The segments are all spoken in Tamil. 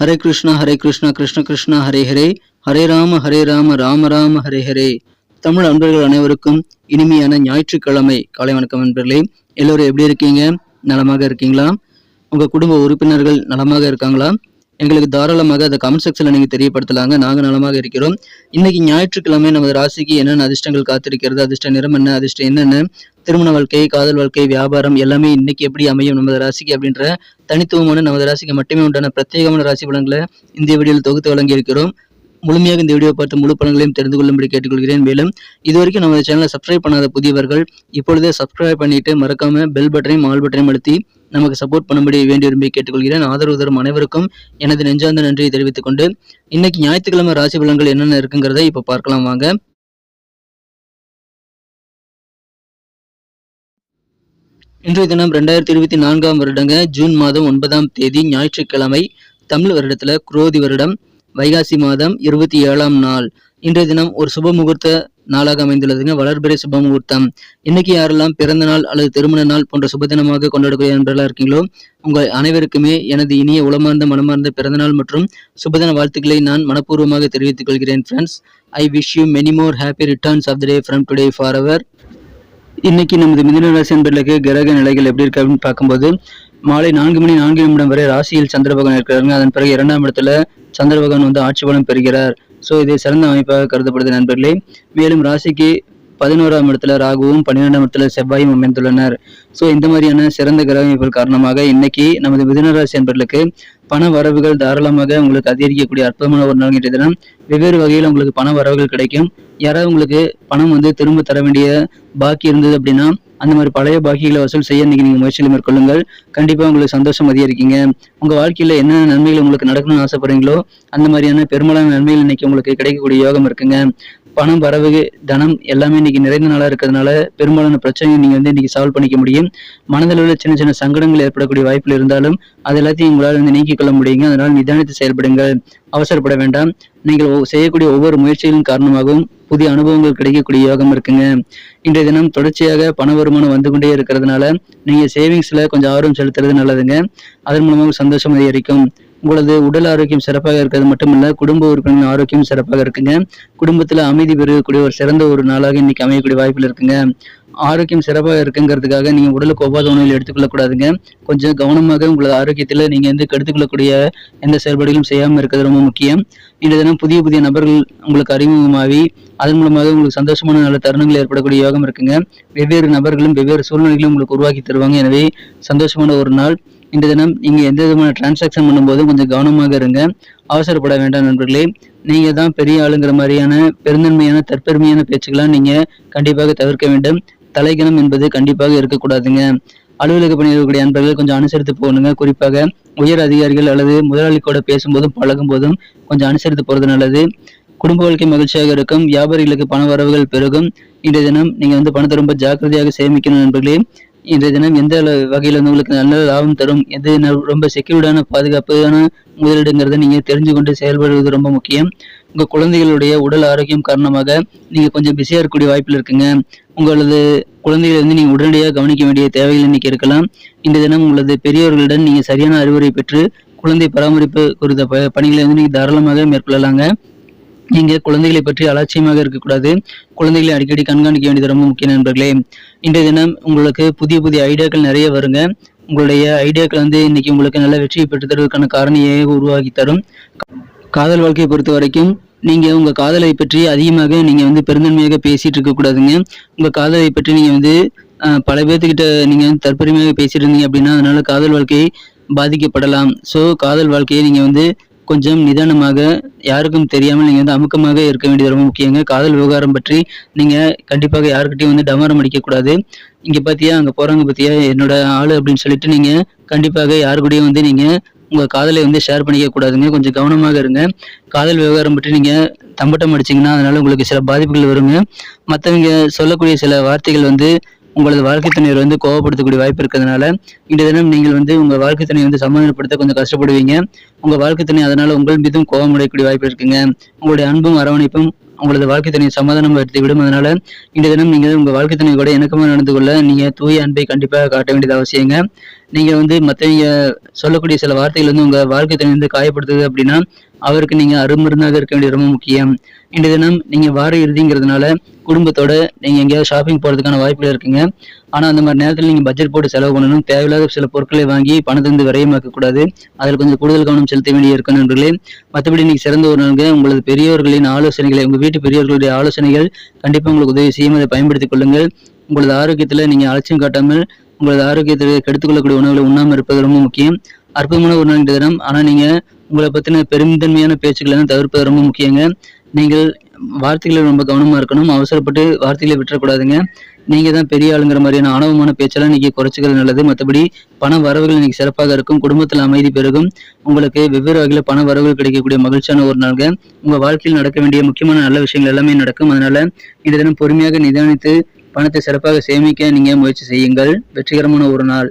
ஹரே கிருஷ்ணா ஹரே கிருஷ்ணா கிருஷ்ண கிருஷ்ணா ஹரே ஹரே. ஹரே ராம ஹரே ராம ராம ராம ஹரே ஹரே. தமிழ் அன்பர்கள் அனைவருக்கும் இனிமையான ஞாயிற்றுக்கிழமை. காலை வணக்கம் நண்பர்களே. எல்லோரும் எப்படி இருக்கீங்க? நலமாக இருக்கீங்களா? உங்க குடும்ப உறுப்பினர்கள் நலமாக இருக்காங்களா? எங்களுக்கு தாராளமாக அதை கமெண்ட் செக்ஷன்ல நீங்க தெரியப்படுத்தலாங்க. நாங்க நலமாக இருக்கிறோம். இன்னைக்கு ஞாயிற்றுக்கிழமை நமது ராசிக்கு என்னென்ன அதிர்ஷ்டங்கள் காத்திருக்கிறது? அதிர்ஷ்ட நிறம் என்ன? அதிர்ஷ்டம் என்னென்ன திருமண வாழ்க்கை காதல் வாழ்க்கை வியாபாரம் எல்லாமே இன்னைக்கு எப்படி அமையும் நமது ராசிக்கு அப்படின்ற தனித்துவமான நமது ராசிக்கு மட்டுமே உண்டான பிரத்யேகமான ராசி பலன்களை இந்த வீடியோவில் தொகுத்து வழங்கி இருக்கிறோம் முழுமையாக இந்த வீடியோ பார்த்து முழு பலன்களையும் தெரிந்து கொள்ளும்படி கேட்டுக்கொள்கிறேன். மேலும் இதுவரைக்கும் நமது சேனலை சப்ஸ்கிரைப் பண்ணாத புதியவர்கள் இப்பொழுதே சப்ஸ்கிரைப் பண்ணிட்டு மறக்காம பெல் பட்டனையும் ஆல் பட்டனையும் அழுத்தி நமக்கு சப்போர்ட் பண்ணும்படி வேண்டி விரும்பி கேட்டுக்கொள்கிறேன். ஆதரவு தரும் அனைவருக்கும் எனது நெஞ்சார்ந்த நன்றியை தெரிவித்துக் கொண்டு இன்னைக்கு ஞாயிற்றுக்கிழமை ராசி பலன்கள் என்னென்ன இருக்குங்கிறத இப்போ பார்க்கலாம் வாங்க. இன்றைய தினம் ரெண்டாயிரத்தி இருபத்தி நான்காம் வருடங்க ஜூன் மாதம் ஒன்பதாம் தேதி ஞாயிற்றுக்கிழமை தமிழ் வருடத்துல குரோதி வருடம் வைகாசி மாதம் இருபத்தி ஏழாம் நாள். இன்றைய தினம் ஒரு சுப முகூர்த்த நாளாக அமைந்துள்ளதுங்க வளர்பிறை சுப முகூர்த்தம். இன்னைக்கு யாரெல்லாம் பிறந்த நாள் அல்லது திருமண நாள் போன்ற சுப தினமாக கொண்டாடக்கூடிய நண்பர்களாக இருக்கீங்களோ உங்கள் அனைவருக்குமே எனது இனிய உளமார்ந்த மனமார்ந்த பிறந்தநாள் மற்றும் சுபதின வாழ்த்துக்களை நான் மனப்பூர்வமாக தெரிவித்துக் கொள்கிறேன் friends I wish you many more happy returns of the day from today for அவர் இன்னைக்கு நமது மிதுன ராசி என்பர்களுக்கு கிரக நிலைகள் எப்படி இருக்கு அப்படின்னு பார்க்கும்போது மாலை நான்கு மணி நான்கு நிமிடம் வரை ராசியில் சந்திர பகவான் இருக்கிறாங்க அதன் பிறகு இரண்டாம் இடத்துல சந்திர பகவான் வந்து ஆட்சி பலம் பெறுகிறார். ஸோ இது சிறந்த அமைப்பாக கருதப்படுது நண்பர்களே. மேலும் ராசிக்கு பதினோராம் இடத்துல ராகுவும் பன்னிரெண்டாம் இடத்துல செவ்வாயும் அமைந்துள்ளனர். ஸோ இந்த மாதிரியான சிறந்த கிரக அமைப்புகள் காரணமாக இன்னைக்கு நமது மிதுனராசி என்பர்களுக்கு பண வரவுகள் தாராளமாக உங்களுக்கு அதிகரிக்கக்கூடிய அற்புதமான ஒரு நாள் இன்றைய தினம். வெவ்வேறு வகையில் உங்களுக்கு பண வரவுகள் கிடைக்கும். யாராவது உங்களுக்கு பணம் வந்து திரும்ப தர வேண்டிய பாக்கி இருந்தது அப்படின்னா அந்த மாதிரி பழைய பாக்கிகளை வசூல் செய்ய இன்னைக்கு நீங்க முயற்சியில் மேற்கொள்ளுங்கள். கண்டிப்பா உங்களுக்கு சந்தோஷம் அதிகரிக்கீங்க. உங்க வாழ்க்கையில என்னென்ன நன்மைகள் உங்களுக்கு நடக்கணும்னு ஆசைப்படுறீங்களோ அந்த மாதிரியான பெரும்பாலான நன்மைகள் இன்னைக்கு உங்களுக்கு கிடைக்கக்கூடிய யோகம் இருக்குங்க. பணம் வரவு தனம் எல்லாமே இன்னைக்கு நிறைந்த நாளா இருக்கிறதுனால பெரும்பாலான பிரச்சனையை நீங்க வந்து இன்னைக்கு சால்வ் பண்ணிக்க முடியும். மனதில் உள்ள சின்ன சின்ன சங்கடங்கள் ஏற்படக்கூடிய வாய்ப்புகள் இருந்தாலும் அது எல்லாத்தையும் உங்களால் வந்து நீக்கிக் கொள்ள முடியுங்க. அதனால் நிதானித்து செயல்படுங்கள். அவசரப்பட வேண்டாம். நீங்கள் செய்யக்கூடிய ஒவ்வொரு முயற்சிகளின் காரணமாகவும் புதிய அனுபவங்கள் கிடைக்கக்கூடிய யோகம் இருக்குங்க. இன்றைய தினம் தொடர்ச்சியாக பண வருமானம் வந்து கொண்டே இருக்கிறதுனால நீங்க சேவிங்ஸ்ல கொஞ்சம் ஆர்வம் செலுத்துறது நல்லதுங்க. அதன் மூலமாக சந்தோஷம் அதிகரிக்கும். உங்களது உடல் ஆரோக்கியம் சிறப்பாக இருக்கிறது மட்டுமல்ல குடும்ப உறுப்பினரின் ஆரோக்கியம் சிறப்பாக இருக்குங்க. குடும்பத்துல அமைதி பெருகக்கூடிய ஒரு சிறந்த ஒரு நாளாக இன்னைக்கு அமையக்கூடிய வாய்ப்பில் இருக்குங்க. ஆரோக்கியம் சிறப்பாக இருக்குங்கிறதுக்காக நீங்க உடலுக்கு ஒவ்வாத உணவில் எடுத்துக்கொள்ளக்கூடாதுங்க கொஞ்சம் கவனமாக உங்களது ஆரோக்கியத்துல நீங்க வந்து கெடுத்துக்கொள்ளக்கூடிய எந்த செயல்பாடுகளும் செய்யாம இருக்கிறது ரொம்ப முக்கியம். இன்றைய தினம் புதிய புதிய நபர்கள் உங்களுக்கு அறிமுகமாகி அதன் மூலமாக உங்களுக்கு சந்தோஷமான நல்ல தருணங்கள் ஏற்படக்கூடிய யோகம் இருக்குங்க. வெவ்வேறு நபர்களும் வெவ்வேறு சூழ்நிலைகளும் உங்களுக்கு உருவாக்கி தருவாங்க. எனவே சந்தோஷமான ஒரு நாள். இந்த தினம் நீங்க எந்த விதமான டிரான்சாக்ஷன் பண்ணும்போதும் கொஞ்சம் கவனமாக இருங்க. அவசரப்பட வேண்டாம் நண்பர்களே. நீங்கள் தான் பெரிய ஆளுங்கிற மாதிரியான பெருந்தன்மையான தற்பெருமையான பேச்சுக்கெல்லாம் நீங்க கண்டிப்பாக தவிர்க்க வேண்டும். தலைகணம் என்பது கண்டிப்பாக இருக்கக்கூடாதுங்க. அலுவலக பணியாளர்களுடைய அன்பர்கள் கொஞ்சம் அனுசரித்து போகணுங்க. குறிப்பாக உயர் அதிகாரிகள் அல்லது முதலாளி கூட பேசும்போதும் பழகும் போதும் கொஞ்சம் அனுசரித்து போறது நல்லது. குடும்ப வாழ்க்கை மகிழ்ச்சியாக இருக்கும். வியாபாரிகளுக்கு பண வரவுகள் பெருகும். இன்றைய தினம் நீங்க வந்து பணத்தை ரொம்ப ஜாக்கிரதையாக சேமிக்கணும் நண்பர்களே. இன்றைய தினம் எந்த அளவு வகையில் வந்து உங்களுக்கு நல்ல லாபம் தரும்? எது ரொம்ப செக்யூர்டான பாதுகாப்பான முதலீடுங்கிறத நீங்கள் தெரிஞ்சு கொண்டு செயல்படுவது ரொம்ப முக்கியம். உங்கள் குழந்தைகளுடைய உடல் ஆரோக்கியம் காரணமாக நீங்கள் கொஞ்சம் பிஸியாக இருக்கக்கூடிய வாய்ப்பில் இருக்குங்க. உங்களது குழந்தைகளை வந்து நீங்கள் உடனடியாக கவனிக்க வேண்டிய தேவைகள் இன்னைக்கு இருக்கலாம். இந்த தினம் உங்களது பெரியவர்களிடம் நீங்கள் சரியான அறிவுரை பெற்று குழந்தை பராமரிப்பு குறித்த ப- பணிகளை வந்து நீங்கள் தாராளமாக மேற்கொள்ளலாங்க. நீங்க குழந்தைகளை பற்றி அலட்சியமாக இருக்கக்கூடாது. குழந்தைகளை அடிக்கடி கண்காணிக்க வேண்டியது ரொம்ப முக்கிய நண்பர்களே. இன்றைய தினம் உங்களுக்கு புதிய புதிய ஐடியாக்கள் நிறைய வருங்க. உங்களுடைய ஐடியாக்கள் வந்து இன்னைக்கு உங்களுக்கு நல்ல வெற்றியை பெற்று தருவதற்கான காரணியை உருவாக்கி தரும். காதல் வாழ்க்கையை பொறுத்த வரைக்கும் நீங்க உங்க காதலை பற்றி அதிகமாக நீங்க வந்து பெருந்தன்மையாக பேசிட்டு இருக்க கூடாதுங்க. உங்க காதலை பற்றி நீங்க வந்து பல பேர்த்துக்கிட்ட நீங்க வந்து தற்பெருமையாக பேசிட்டு இருந்தீங்க அப்படின்னா அதனால காதல் வாழ்க்கை பாதிக்கப்படலாம். ஸோ காதல் வாழ்க்கையை நீங்க வந்து கொஞ்சம் நிதானமாக யாருக்கும் தெரியாமல் நீங்கள் வந்து அமுக்கமாக இருக்க வேண்டியது ரொம்ப முக்கியங்க. காதல் விவகாரம் பற்றி நீங்கள் கண்டிப்பாக யாருக்கிட்டையும் வந்து டமாரம் அடிக்கக்கூடாது. இங்கே பார்த்தியா அங்கே போகிறாங்க பார்த்தியா என்னோட ஆள் அப்படின்னு சொல்லிட்டு நீங்கள் கண்டிப்பாக யாரு கூடயும் வந்து நீங்கள் உங்கள் காதலை வந்து ஷேர் பண்ணிக்க கூடாதுங்க. கொஞ்சம் கவனமாக இருங்க. காதல் விவகாரம் பற்றி நீங்கள் தம்பட்டம் அடிச்சீங்கன்னா அதனால் உங்களுக்கு சில பாதிப்புகள் வருங்க. மற்றவங்க சொல்லக்கூடிய சில வார்த்தைகள் வந்து உங்களது வாழ்க்கை துணையர் வந்து கோவப்படுத்தக்கூடிய வாய்ப்பு இருக்கிறதுனால இன்றைய தினம் நீங்கள் வந்து உங்க வாழ்க்கை துணையை வந்து சமாதானப்படுத்த கொஞ்சம் கஷ்டப்படுவீங்க. உங்க வாழ்க்கை துணை அதனால உங்கள் மீதும் கோபம் அடையக்கூடிய வாய்ப்பு இருக்குங்க. உங்களுடைய அன்பும் அரவணைப்பும் உங்களது வாழ்க்கை துணையை சமாதானம் விடும். அதனால இன்றைய தினம் நீங்கள் உங்கள் வாழ்க்கை துணை கூட இணக்கமாக நடந்து கொள்ள நீங்கள் தூய அன்பை கண்டிப்பாக காட்ட வேண்டியது அவசியங்க. நீங்கள் வந்து மற்றவங்க சொல்லக்கூடிய சில வார்த்தைகள் வந்து உங்கள் வாழ்க்கை துணை வந்து காயப்படுத்துது அப்படின்னா அவருக்கு நீங்கள் அருமருந்தாக இருக்க வேண்டியது ரொம்ப முக்கியம். இன்றைய தினம் நீங்கள் வார இறுதிங்கிறதுனால குடும்பத்தோட நீங்கள் எங்கேயாவது ஷாப்பிங் போகிறதுக்கான வாய்ப்புகள் இருக்குங்க. ஆனால் அந்த மாதிரி நேரத்தில் நீங்கள் பட்ஜெட் போட்டு செலவு பண்ணணும். தேவையில்லாத சில பொருட்களை வாங்கி பணத்தை வந்து விரயமாக்க கூடாது அதில் கொஞ்சம் கூடுதல் கவனம் செலுத்த வேண்டிய இருக்கணும் நண்பர்களே. மற்றபடி நீங்க சிறந்த ஒரு நாளுங்க உங்களது பெரியவர்களின் ஆலோசனைகளை உங்க வீட்டு பெரியவர்களுடைய ஆலோசனைகள் கண்டிப்பாக உங்களுக்கு உதவி செய்யும். அதை பயன்படுத்திக் கொள்ளுங்கள். உங்களது ஆரோக்கியத்தில் நீங்கள் அலட்சியம் காட்டாமல் உங்களது ஆரோக்கியத்தை கெடுத்துக்கொள்ளக்கூடிய உணவுகளை உண்ணாமல் இருப்பது ரொம்ப முக்கியம். அற்புதமான ஒரு நாள் தினம். ஆனால் நீங்கள் உங்களை பற்றின பெருமிதன்மையான பேச்சுக்களை வந்து தவிர்ப்பது ரொம்ப முக்கியங்க. நீங்கள் வார்த்தைகளை ரொம்ப கவனமாக இருக்கணும். அவசரப்பட்டு வார்த்தைகளை விட்டுறக்கூடாதுங்க. நீங்கள் தான் பெரிய ஆளுங்கிற மாதிரியான ஆணவமான பேச்செல்லாம் நீங்கள் குறைச்சிக்கிறது நல்லது. மற்றபடி பண வரவுகள் இன்னைக்கு சிறப்பாக இருக்கும். குடும்பத்தில் அமைதி பெருகும். உங்களுக்கு வெவ்வேறு வகையில் பண வரவுகள் கிடைக்கக்கூடிய மகிழ்ச்சியான ஒரு நாள்ங்க. உங்கள் வாழ்க்கையில் நடக்க வேண்டிய முக்கியமான நல்ல விஷயங்கள் எல்லாமே நடக்கும். அதனால இந்த தினம் பொறுமையாக நிதானித்து பணத்தை சிறப்பாக சேமிக்க நீங்கள் முயற்சி செய்யுங்கள். வெற்றிகரமான ஒரு நாள்.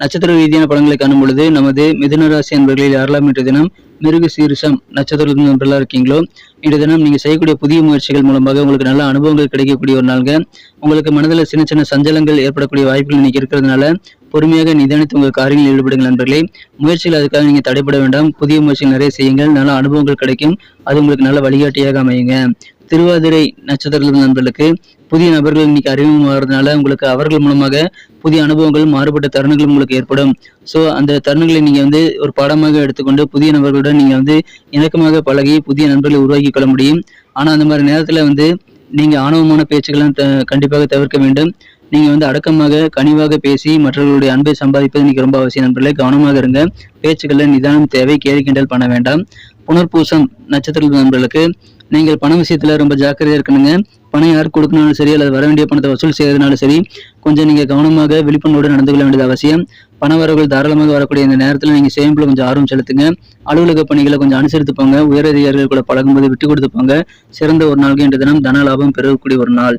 நட்சத்திர ரீதியான படங்களை காணும் பொழுது நமது மிதுன ராசி அன்பர்களில் யாரெல்லாம் இன்றைய தினம் மிருக சீரிசம் நட்சத்திர நண்பர்களாக இருக்கீங்களோ இன்றைய தினம் நீங்கள் செய்யக்கூடிய புதிய முயற்சிகள் மூலமாக உங்களுக்கு நல்ல அனுபவங்கள் கிடைக்கக்கூடிய ஒரு நாள்ங்க. உங்களுக்கு மனதில் சின்ன சின்ன சஞ்சலங்கள் ஏற்படக்கூடிய வாய்ப்புகள் இன்னைக்கு இருக்கிறதுனால பொறுமையாக நிதானித்து உங்கள் காரியங்களில் ஈடுபடுங்கள் நண்பர்களே. முயற்சிகள் அதுக்காக நீங்கள் தடைப்பட வேண்டாம். புதிய முயற்சிகள் நிறைய செய்யுங்கள். நல்ல அனுபவங்கள் கிடைக்கும். அது உங்களுக்கு நல்ல வழிகாட்டியாக அமையுங்க. திருவாதிரை நட்சத்திரத்தின் நண்பர்களுக்கு புதிய நபர்கள் இன்னைக்கு அறிமுகமாகிறதுனால உங்களுக்கு அவர்கள் மூலமாக புதிய அனுபவங்களும் மாறுபட்ட தருணங்களும் உங்களுக்கு ஏற்படும். ஸோ அந்த தருணங்களை நீங்கள் வந்து ஒரு பாடமாக எடுத்துக்கொண்டு புதிய நபர்களுடன் நீங்கள் வந்து இணக்கமாக பழகி புதிய நண்பர்களை உருவாக்கி கொள்ள முடியும். ஆனால் அந்த மாதிரி நேரத்தில் வந்து நீங்கள் ஆணவமான பேச்சுக்கெல்லாம் கண்டிப்பாக தவிர்க்க வேண்டும். நீங்கள் வந்து அடக்கமாக கனிவாக பேசி மற்றவர்களுடைய அன்பை சம்பாதிப்பது இன்னைக்கு ரொம்ப அவசியம். நண்பர்களே கவனமாக இருங்க. பேச்சுக்களில் நிதானம் தேவை கேள்வி கிண்டல் பண்ண வேண்டாம். புனர்பூசம் நட்சத்திர நண்பர்களுக்கு நீங்கள் பண விஷயத்தில் ரொம்ப ஜாக்கிரதையாக இருக்கணுங்க. பணம் யார் கொடுக்கணும்னாலும் சரி அல்லது வர வேண்டிய பணத்தை வசூல் செய்யறதுனாலும் சரி கொஞ்சம் நீங்க கவனமாக விழிப்புணர்வோடு நடந்து கொள்ள வேண்டியது அவசியம். பண வரவுகள் தாராளமாக வரக்கூடிய இந்த நேரத்தில் நீங்க சேமிப்புல கொஞ்சம் ஆர்வம் செலுத்துங்க. அலுவலக பணிகளை கொஞ்சம் அனுசரித்து போங்க உயரதிகாரிகள் கூட பழகும்போது விட்டு கொடுத்து போங்க சிறந்த ஒரு நாளுக்கு இன்று தினம் தன லாபம் பெறக்கூடிய ஒரு நாள்.